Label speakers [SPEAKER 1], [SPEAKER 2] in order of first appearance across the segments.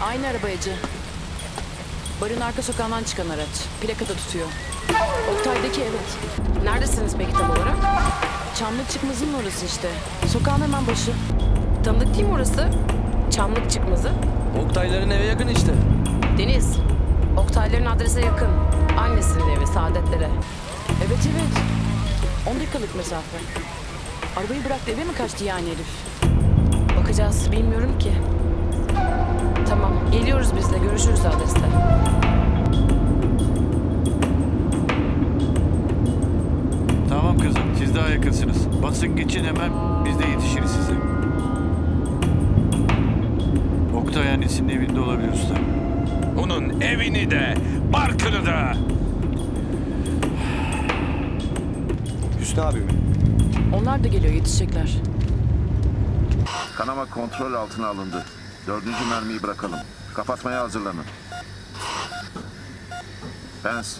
[SPEAKER 1] Aynı arabayacı. Barın arka sokağından çıkan araç. Plakada tutuyor. Oktay'daki evet.
[SPEAKER 2] Neredesiniz peki tam olarak?
[SPEAKER 1] Çamlık çıkmazın orası işte. Sokağın hemen başı.
[SPEAKER 2] Tanıdık değil mi orası? Çamlık çıkmazı.
[SPEAKER 3] Oktayların eve yakın işte.
[SPEAKER 2] Deniz. Oktayların adrese yakın. Annesinin evi Saadetlere.
[SPEAKER 1] Evet evet. 10 dakikalık mesafe. Arabayı bıraktı eve mi kaçtı yani herif?
[SPEAKER 2] Bakacağız bilmiyorum ki. Tamam geliyoruz biz de görüşürüz adreste.
[SPEAKER 4] Tamam kızım, siz daha yakınsınız. Basın geçin hemen, biz de yetişiriz size. Oktay annesinin evinde olabilir usta.
[SPEAKER 5] Onun evini de, barkını da.
[SPEAKER 3] Hüsnü abi mi?
[SPEAKER 1] Onlar da geliyor yetişecekler.
[SPEAKER 6] Kanama kontrol altına alındı. Dördüncü mermiyi bırakalım. Kapatmaya hazırlanın. Pens.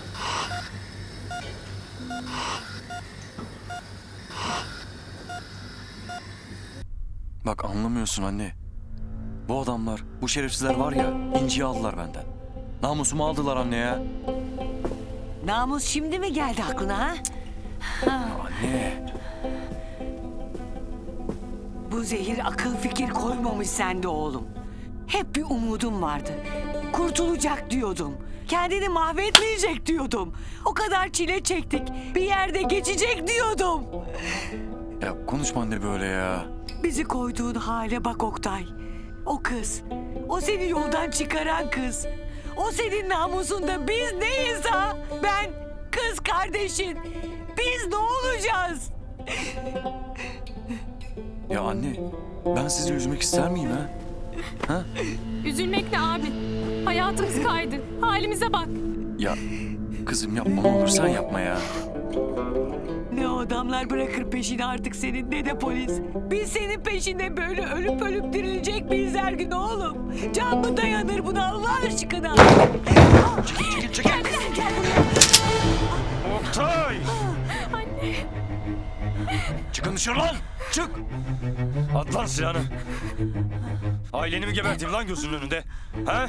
[SPEAKER 7] Bak anlamıyorsun anne. Bu adamlar, bu şerefsizler var ya, inciyi aldılar benden. Namusumu aldılar anne ya.
[SPEAKER 8] Namus şimdi mi geldi aklına ha?
[SPEAKER 7] Anne.
[SPEAKER 8] Bu zehir akıl fikir koymamış sende oğlum. Hep bir umudum vardı. Kurtulacak diyordum. Kendini mahvetmeyecek diyordum. O kadar çile çektik. Bir yerde geçecek diyordum.
[SPEAKER 7] Ya konuşma anne böyle ya.
[SPEAKER 8] Bizi koyduğun hale bak Oktay. O kız. O seni yoldan çıkaran kız. O senin namusunda biz neyiz ha? Ben, kız kardeşin. Biz ne olacağız?
[SPEAKER 7] Ya anne, ben sizi üzmek ister miyim ha?
[SPEAKER 9] Üzülmek ne abi? Hayatımız kaydı. Halimize bak.
[SPEAKER 7] Ya kızım yapma ne olur sen yapma ya.
[SPEAKER 8] Ne o adamlar bırakır peşini artık senin ne de polis. Biz senin peşinde böyle ölüp ölüp dirilecek miyiz her gün oğlum? Can mı dayanır buna Allah aşkına? Çekil çekil çekil.
[SPEAKER 7] Çıkın dışarı lan! Çık!
[SPEAKER 5] At lan silahını. Aileni mi geberteyim lan gözünün önünde? Ha?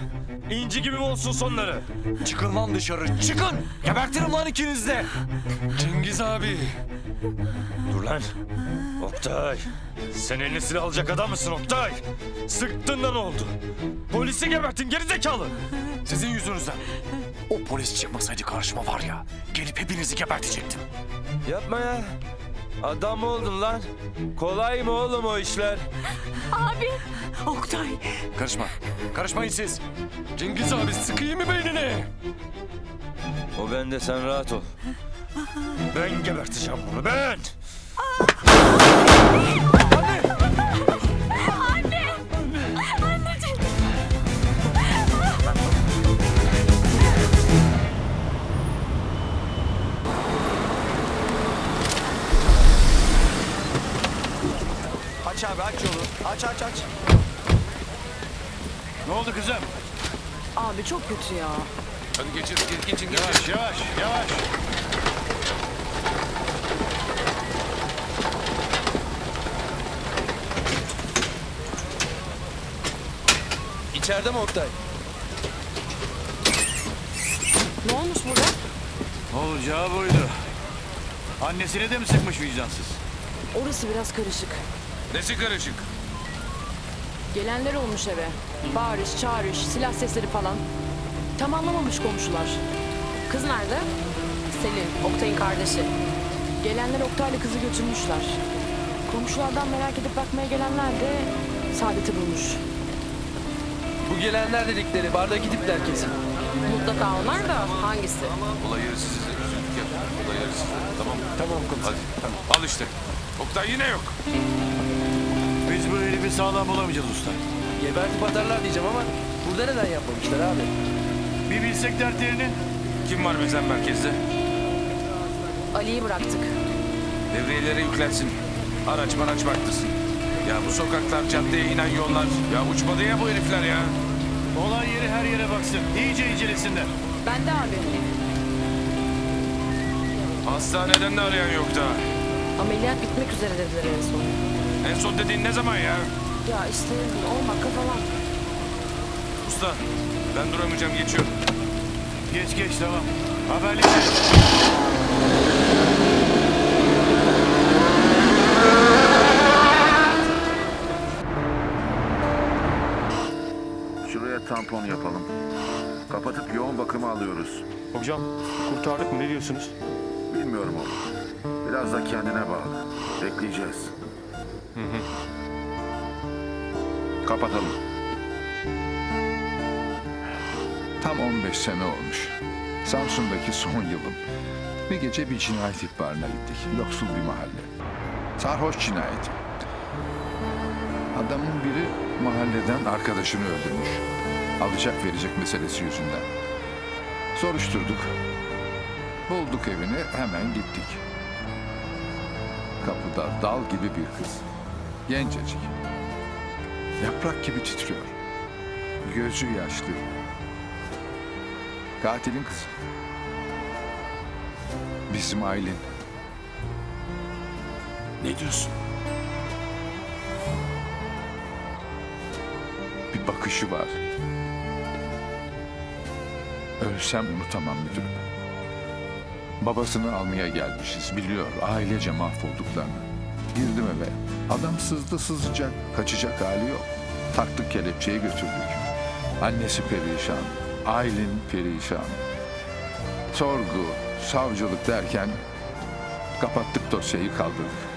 [SPEAKER 5] İnci gibi mi olsun sonları?
[SPEAKER 7] Çıkın lan dışarı, çıkın! Gebertirim lan ikiniz de!
[SPEAKER 5] Cengiz abi. Dur lan. Oktay. Sen eline silah alacak adam mısın Oktay? Sıktın da oldu? Polisi gebertin gerizekalı.
[SPEAKER 7] Sizin yüzünüzden. O polis çıkmasaydı karşıma var ya, gelip hepinizi gebertecektim.
[SPEAKER 3] Yapma ya. Adam oldun lan. Kolay mı oğlum o işler?
[SPEAKER 9] Abi
[SPEAKER 8] Oktay
[SPEAKER 7] Karışma, karışmayın siz.
[SPEAKER 5] Cengiz abi sıkayım mı beynini?
[SPEAKER 3] O bende sen rahat ol.
[SPEAKER 5] Ben geberteceğim bunu ben.
[SPEAKER 3] Aç aç aç.
[SPEAKER 4] Ne oldu kızım?
[SPEAKER 1] Abi çok kötü ya.
[SPEAKER 5] Hadi geçin geçin geçin.
[SPEAKER 4] Yavaş, yavaş, yavaş.
[SPEAKER 3] İçeride mi Oktay?
[SPEAKER 1] Ne olmuş burada?
[SPEAKER 4] Olacağı buydu. Annesine de mi sıkmış vicdansız?
[SPEAKER 1] Orası biraz karışık.
[SPEAKER 5] Nesi karışık?
[SPEAKER 1] Gelenler olmuş eve. Bağırış, çağırış, silah sesleri falan. Tam anlamamış komşular.
[SPEAKER 2] Kız nerede? Selin, Oktay'ın kardeşi.
[SPEAKER 1] Gelenler Oktay'la kızı götürmüşler. Komşulardan merak edip bakmaya gelenler de Saadet'i bulmuş.
[SPEAKER 3] Bu gelenler dedikleri bardaki tipler kesin.
[SPEAKER 2] Mutlaka onlar da hangisi?
[SPEAKER 5] Olay yeri sizi üzüldük ya. Olay yeri. Tamam mı? Tamam Hadi. Tamam. Al işte. Oktay yine yok.
[SPEAKER 4] Biz bu herifi sağlam bulamayacağız usta.
[SPEAKER 3] Gebertip atarlar diyeceğim ama burada neden yapmamışlar abi?
[SPEAKER 4] Bir bilsek dertlerini.
[SPEAKER 5] Kim var bizden merkezde?
[SPEAKER 2] Ali'yi bıraktık.
[SPEAKER 5] Devriyelere yüklensin. Araç maraç baktırsın. Ya bu sokaklar, caddeye inen yollar. Ya uçmadı ya bu herifler ya.
[SPEAKER 4] Olan yeri her yere baksın. İyice incelesinler.
[SPEAKER 1] Ben de abi.
[SPEAKER 5] Hastaneden de arayan yok daha.
[SPEAKER 2] Ameliyat bitmek üzere dediler en son.
[SPEAKER 5] En son dediğin ne zaman ya?
[SPEAKER 1] Ya işte 10 dakika falan.
[SPEAKER 5] usta. Ben duramayacağım geçiyorum.
[SPEAKER 4] Geç geç tamam. Haberleşelim.
[SPEAKER 6] Şuraya tampon yapalım. Kapatıp yoğun bakıma alıyoruz.
[SPEAKER 5] Hocam kurtardık mı ne diyorsunuz?
[SPEAKER 6] Bilmiyorum oğlum. Biraz da kendine bağlı. Bekleyeceğiz. Kapatalım.
[SPEAKER 10] Tam 15 sene olmuş. Samsun'daki son yılım. Bir gece bir cinayet ihbarına gittik. Yoksul bir mahalle. Sarhoş cinayeti. Adamın biri mahalleden arkadaşını öldürmüş. Alacak verecek meselesi yüzünden. Soruşturduk. Bulduk evini hemen gittik. Kapıda dal gibi bir kız. Gencecik. Yaprak gibi titriyor. Gözü yaşlı. Katilin kızı. Bizim Aylin.
[SPEAKER 5] Ne diyorsun?
[SPEAKER 10] Bir bakışı var. Ölsem unutamam müdürüm. Babasını almaya gelmişiz. Biliyor ailece mahvolduklarını. Girdim eve. Adam sızdı sızacak. Kaçacak hali yok. Taktık kelepçeyi götürdük. Annesi perişan. Aylin perişan. Sorgu, savcılık derken kapattık dosyayı kaldırdık.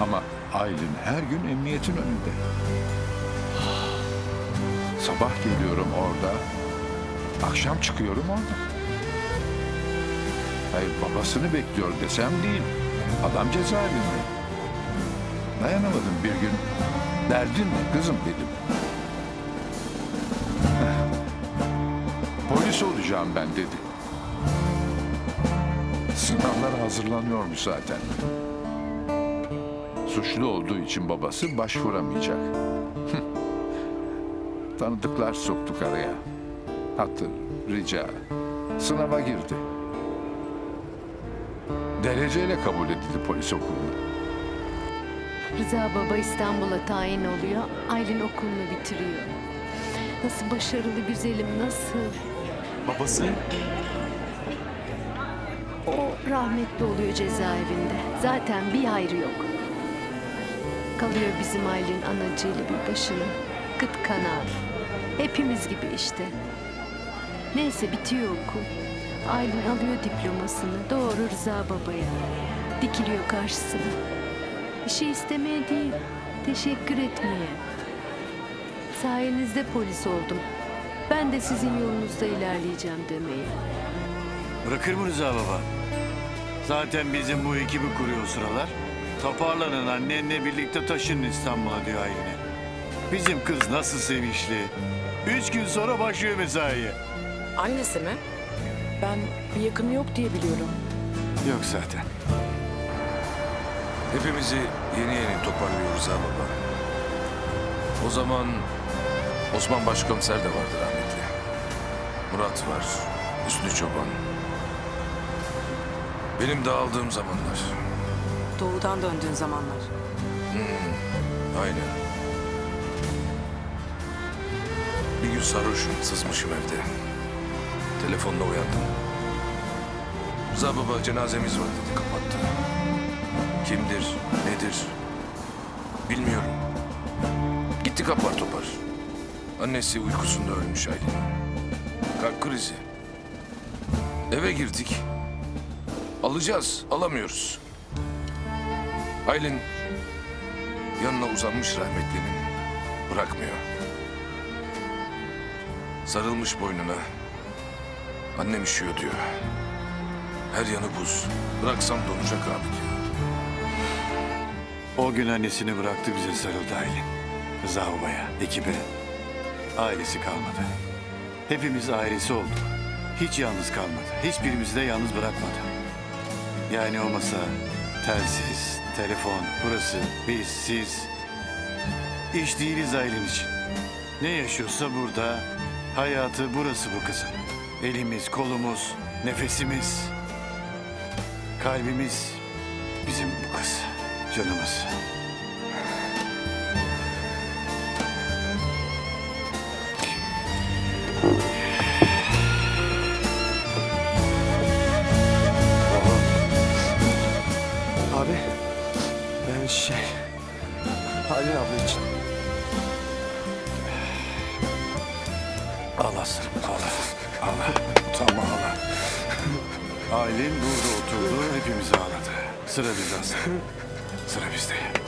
[SPEAKER 10] Ama Aylin her gün emniyetin önünde. Sabah geliyorum orada. Akşam çıkıyorum orada. Hayır babasını bekliyor desem değil. Adam cezaevinde. Dayanamadım bir gün. Derdin ne kızım dedim. Polis olacağım ben dedi. Sınavlara hazırlanıyormuş zaten. Suçlu olduğu için babası başvuramayacak. Tanıdıklar soktuk araya. Hatır, rica. Sınava girdi. Dereceyle kabul edildi polis okuluna.
[SPEAKER 11] Rıza baba İstanbul'a tayin oluyor. Aylin okulunu bitiriyor. Nasıl başarılı güzelim nasıl?
[SPEAKER 7] Babası?
[SPEAKER 11] O rahmetli oluyor cezaevinde. Zaten bir hayrı yok. Kalıyor bizim Aylin anacığıyla bir başına. Kıt kanaat. Hepimiz gibi işte. Neyse bitiyor okul. Aylin alıyor diplomasını doğru Rıza babaya. Dikiliyor karşısına. Bir şey istemeye değil, teşekkür etmeye. Sayenizde polis oldum. Ben de sizin yolunuzda ilerleyeceğim demeye.
[SPEAKER 4] Bırakır mı Rıza baba? Zaten bizim bu ekibi kuruyor sıralar. Toparlanın annenle birlikte taşının İstanbul'a diyor Aylin'e. Bizim kız nasıl sevinçli. Üç gün sonra başlıyor mesaiye.
[SPEAKER 2] Annesi mi? Ben bir yakını yok diye biliyorum.
[SPEAKER 4] Yok zaten.
[SPEAKER 5] Hepimizi yeni yeni toparlıyoruz ha baba. O zaman Osman Başkomiser de vardı rahmetli. Murat var, Hüsnü Çoban. Benim dağıldığım zamanlar.
[SPEAKER 2] Doğudan döndüğün zamanlar.
[SPEAKER 5] Aynen. Bir gün sarhoşum, sızmışım evde. Telefonla uyandım. Rıza baba cenazemiz var dedi, kapattı. Kimdir, nedir? Bilmiyorum. Gittik apar topar. Annesi uykusunda ölmüş Aylin. Kalp krizi. Eve girdik. Alacağız, alamıyoruz. Aylin yanına uzanmış rahmetlinin. Bırakmıyor. Sarılmış boynuna. Annem üşüyor diyor. Her yanı buz. Bıraksam donacak abi diyor.
[SPEAKER 4] O gün annesini bıraktı bize sarıldı Aylin. Rıza ekibe. Ailesi kalmadı. Hepimiz ailesi olduk. Hiç yalnız kalmadı. Hiçbirimizi de yalnız bırakmadı. Yani o masa, telsiz, telefon, burası, biz, siz. İş değiliz Aylin için. Ne yaşıyorsa burada, hayatı burası bu kızın. Elimiz, kolumuz, nefesimiz, kalbimiz bizim bu canımız.
[SPEAKER 3] Abi ben şey Halil abla için.
[SPEAKER 4] Ağla sırf ağla. Ağla. Tam ağla. Ailem burada oturdu hepimizi ağladı. Sıra bizde. Sıra bizde.